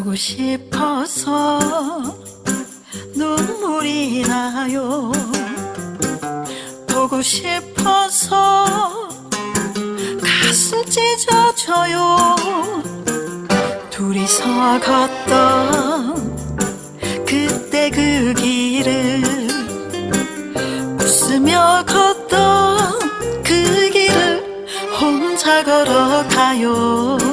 보고 싶어서 눈물이 나요. 보고 싶어서 가슴 찢어져요. 둘이서 걷던 그때 그 길을 웃으며 걷던 그 길을 혼자 걸어가요.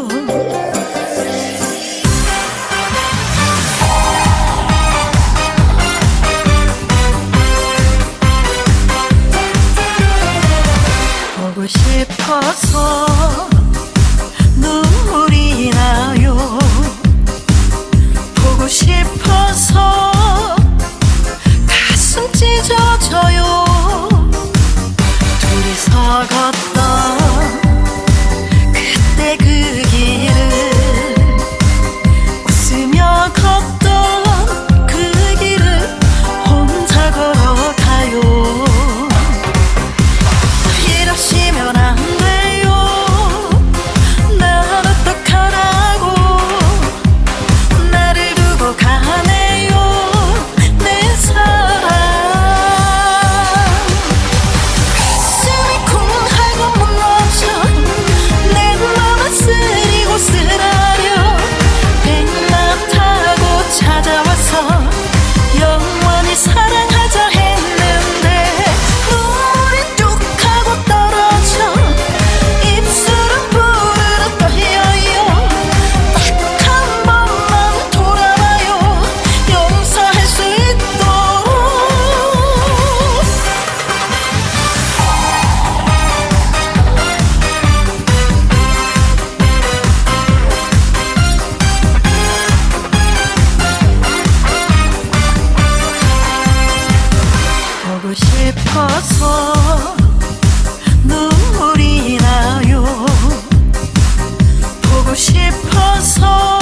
gelip pasa 보고 싶어서 눈물이 나요. 보고 싶어서